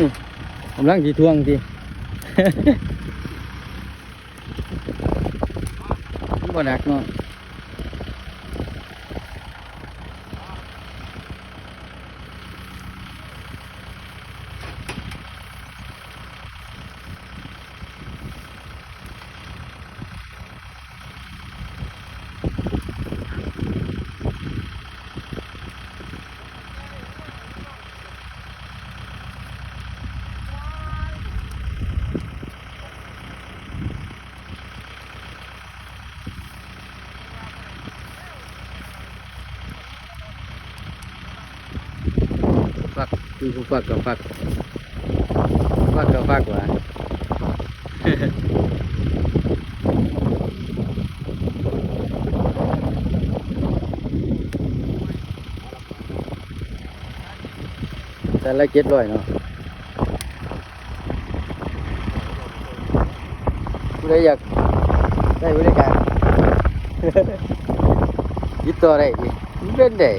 นี่กำลังสีทวงทีบ่หนักเนาะ ฟักคือผู้ฟักกับฟักฟักกับฟักวะแต่ละเจ็ดร้อยเนาะผู้ใดอยากได้บริการยึดตัวได้ดิเป็นได้